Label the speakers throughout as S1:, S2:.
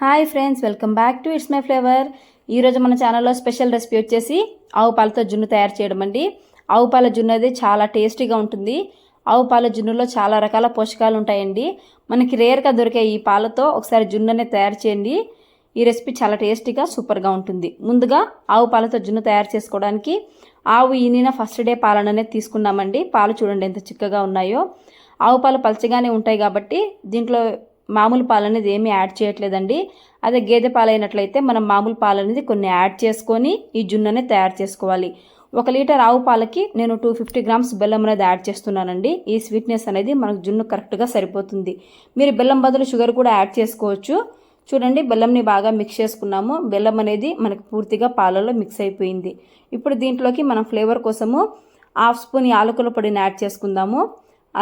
S1: Hi friends welcome back to it's my flavour. ఈరోజు మన ఛానల్లో స్పెషల్ రెసిపీ వచ్చేసి ఆవు పాలతో జున్ను తయారు చేయడం అండి. ఆవు పాల జున్ను అది చాలా టేస్టీగా ఉంటుంది. ఆవు పాల జున్నులో చాలా రకాల పోషకాలు ఉంటాయండి. మనకి రేర్గా దొరికే ఈ పాలతో ఒకసారి జున్ను అనేది తయారు చేయండి. ఈ రెసిపీ చాలా టేస్టీగా సూపర్గా ఉంటుంది. ముందుగా ఆవు పాలతో జున్ను తయారు చేసుకోవడానికి ఆవు ఈనిన ఫస్ట్ డే పాలను అనేది తీసుకున్నామండి. పాలు చూడండి ఎంత చిక్కగా ఉన్నాయో. ఆవు పాలు పలచగానే ఉంటాయి కాబట్టి దీంట్లో మామూలు పాలు అనేది ఏమీ యాడ్ చేయట్లేదండి. అదే గేదె పాలు అయినట్లయితే మనం మామూలు పాలు అనేది కొన్ని యాడ్ చేసుకొని ఈ జున్ను అనేది తయారు చేసుకోవాలి. ఒక లీటర్ ఆవు పాలకి నేను టూ ఫిఫ్టీ గ్రామ్స్ బెల్లం అనేది యాడ్ చేస్తున్నానండి. ఈ స్వీట్నెస్ అనేది మనకు జున్ను కరెక్ట్గా సరిపోతుంది. మీరు బెల్లం బదులు షుగర్ కూడా యాడ్ చేసుకోవచ్చు. చూడండి బెల్లంని బాగా మిక్స్ చేసుకున్నాము. బెల్లం అనేది మనకు పూర్తిగా పాలలో మిక్స్ అయిపోయింది. ఇప్పుడు దీంట్లోకి మనం ఫ్లేవర్ కోసము హాఫ్ స్పూన్ యాలకుల పొడిని యాడ్ చేసుకుందాము.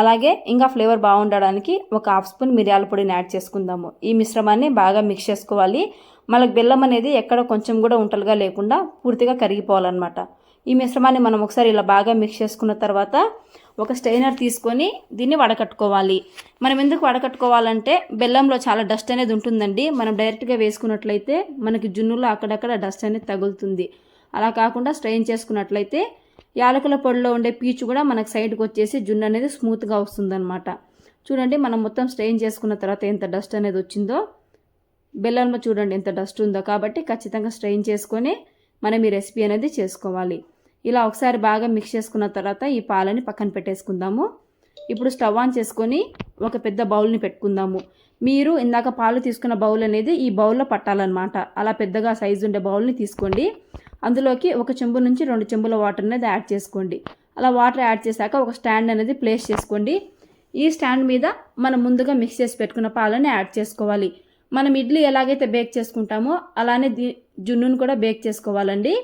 S1: అలాగే ఇంకా ఫ్లేవర్ బాగుండడానికి ఒక హాఫ్ స్పూన్ మిరియాల పొడిని యాడ్ చేసుకుందాము. ఈ మిశ్రమాన్ని బాగా మిక్స్ చేసుకోవాలి. మనకు బెల్లం అనేది ఎక్కడ కొంచెం కూడా ఉంటలుగా లేకుండా పూర్తిగా కరిగిపోవాలన్నమాట. ఈ మిశ్రమాన్ని మనం ఒకసారి ఇలా బాగా మిక్స్ చేసుకున్న తర్వాత ఒక స్టైనర్ తీసుకొని దీన్ని వడకట్టుకోవాలి. మనం ఎందుకు వడకట్టుకోవాలంటే బెల్లంలో చాలా డస్ట్ అనేది ఉంటుందండి. మనం డైరెక్ట్గా వేసుకున్నట్లయితే మనకి జున్నులో అక్కడక్కడ డస్ట్ అనేది తగులుతుంది. అలా కాకుండా స్ట్రెయిన్ చేసుకున్నట్లయితే యాలకుల పొడిలో ఉండే పీచు కూడా మనకు సైడ్కి వచ్చేసి జున్ను అనేది స్మూత్గా వస్తుందన్నమాట. చూడండి మనం మొత్తం స్ట్రెయిన్ చేసుకున్న తర్వాత ఎంత డస్ట్ అనేది వచ్చిందో బెల్లంలో చూడండి ఎంత డస్ట్ ఉందో కాబట్టి ఖచ్చితంగా స్ట్రెయిన్ చేసుకొని మనం ఈ రెసిపీ అనేది చేసుకోవాలి. ఇలా ఒకసారి బాగా మిక్స్ చేసుకున్న తర్వాత ఈ పాలని పక్కన పెట్టేసుకుందాము. ఇప్పుడు స్టవ్ ఆన్ చేసుకొని ఒక పెద్ద బౌల్ని పెట్టుకుందాము. మీరు ఇందాక పాలు తీసుకున్న బౌల్ అనేది ఈ బౌల్లో పట్టాలన్నమాట. అలా పెద్దగా సైజు ఉండే బౌల్ని తీసుకోండి. అందులోకి ఒక చెంబు నుంచి రెండు చెంబుల వాటర్ అనేది యాడ్ చేసుకోండి. అలా వాటర్ యాడ్ చేశాక ఒక స్టాండ్ అనేది ప్లేస్ చేసుకోండి. ఈ స్టాండ్ మీద మనం ముందుగా మిక్స్ చేసి పెట్టుకున్న పాలని యాడ్ చేసుకోవాలి. మనం ఇడ్లీ ఎలాగైతే బేక్ చేసుకుంటామో అలానే దీ జున్నును కూడా బేక్ చేసుకోవాలండి.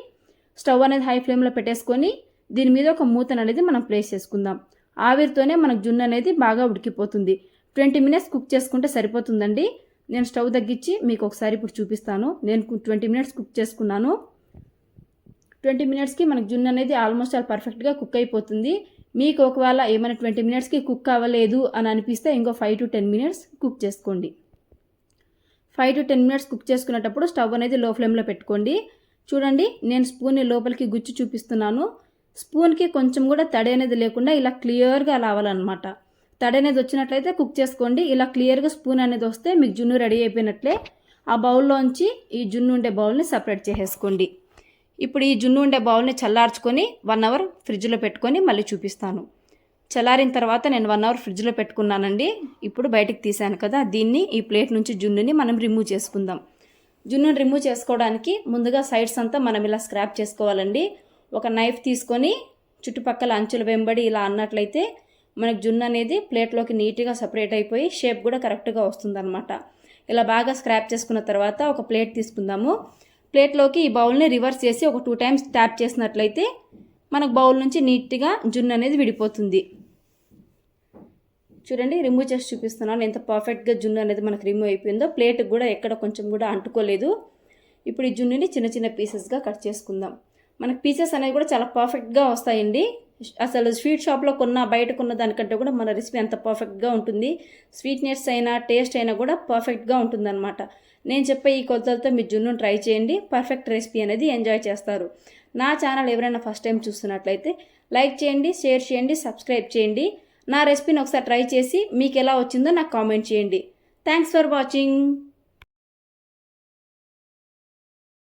S1: స్టవ్ అనేది హై ఫ్లేమ్లో పెట్టేసుకొని దీని మీద ఒక మూతను అనేది మనం ప్లేస్ చేసుకుందాం. ఆవిరితోనే మనకు జున్ను అనేది బాగా ఉడికిపోతుంది. ట్వంటీ మినిట్స్ కుక్ చేసుకుంటే సరిపోతుందండి. నేను స్టవ్ తగ్గించి మీకు ఒకసారి ఇప్పుడు చూపిస్తాను. నేను ట్వంటీ మినిట్స్ కుక్ చేసుకున్నాను. ట్వంటీ మినిట్స్కి మనకు జున్ను అనేది ఆల్మోస్ట్ ఆల్ పర్ఫెక్ట్గా కుక్ అయిపోతుంది. మీకు ఒకవేళ ఏమైనా ట్వంటీ మినిట్స్కి కుక్ అవ్వలేదు అని అనిపిస్తే ఇంకో five to ten minutes cook చేసుకోండి. Five to ten minutes cook చేసుకునేటప్పుడు స్టవ్ అనేది లో ఫ్లేమ్లో పెట్టుకోండి. చూడండి నేను స్పూన్ని లోపలికి గుచ్చి చూపిస్తున్నాను. స్పూన్కి కొంచెం కూడా తడి అనేది లేకుండా ఇలా క్లియర్గా రావాలన్నమాట. తడి అనేది వచ్చినట్లయితే కుక్ చేసుకోండి. ఇలా క్లియర్గా స్పూన్ అనేది వస్తే మీకు జున్ను రెడీ అయిపోయినట్లే. ఆ బౌల్లోంచి ఈ జున్ను ఉండే బౌల్ని సపరేట్ చేసేసుకోండి. ఇప్పుడు ఈ జున్ను ఉండే బౌల్ని చల్లార్చుకొని వన్ అవర్ ఫ్రిడ్జ్లో పెట్టుకొని మళ్ళీ చూపిస్తాను. చల్లారిన తర్వాత నేను వన్ అవర్ ఫ్రిడ్జ్లో పెట్టుకున్నానండి. ఇప్పుడు బయటకు తీసాను కదా దీన్ని ఈ ప్లేట్ నుంచి జున్నుని మనం రిమూవ్ చేసుకుందాం. జున్నుని రిమూవ్ చేసుకోవడానికి ముందుగా సైడ్స్ అంతా మనం ఇలా స్క్రాప్ చేసుకోవాలండి. ఒక నైఫ్ తీసుకొని చుట్టుపక్కల అంచుల వెంబడి ఇలా అన్నట్లయితే మనకు జున్ను అనేది ప్లేట్లోకి నీట్గా సపరేట్ అయిపోయి షేప్ కూడా కరెక్ట్గా వస్తుందన్నమాట. ఇలా బాగా స్క్రాప్ చేసుకున్న తర్వాత ఒక ప్లేట్ తీసుకుందాము. ప్లేట్లోకి ఈ బౌల్ని రివర్స్ చేసి ఒక టూ టైమ్స్ ట్యాప్ చేసినట్లయితే మనకు బౌల్ నుంచి నీట్గా జున్ను అనేది విడిపోతుంది. చూడండి రిమూవ్ చేసి చూపిస్తున్నాను. ఎంత పర్ఫెక్ట్గా జున్ను అనేది మనకు రిమూవ్ అయిపోయిందో. ప్లేట్కి కూడా ఎక్కడ కొంచెం కూడా అంటుకోలేదు. ఇప్పుడు ఈ జున్నుని చిన్న చిన్న పీసెస్గా కట్ చేసుకుందాం. మనకు పీసెస్ అనేవి కూడా చాలా పర్ఫెక్ట్గా వస్తాయండి. అసలు స్వీట్ షాప్లో కొన్న బయట కొన్న దానికంటే కూడా మన రెసిపీ అంత పర్ఫెక్ట్గా ఉంటుంది. స్వీట్నెస్ అయినా టేస్ట్ అయినా కూడా పర్ఫెక్ట్గా ఉంటుందన్నమాట. నేను చెప్పే ఈ కొలతలతో మీ జున్ను ట్రై చేయండి. పర్ఫెక్ట్ రెసిపీ అనేది ఎంజాయ్ చేస్తారు. నా ఛానల్ ఎవరైనా ఫస్ట్ టైం చూస్తున్నట్లయితే లైక్ చేయండి షేర్ చేయండి సబ్స్క్రైబ్ చేయండి. నా రెసిపీని ఒకసారి ట్రై చేసి మీకు ఎలా వచ్చిందో నాకు కామెంట్ చేయండి. Thanks for watching.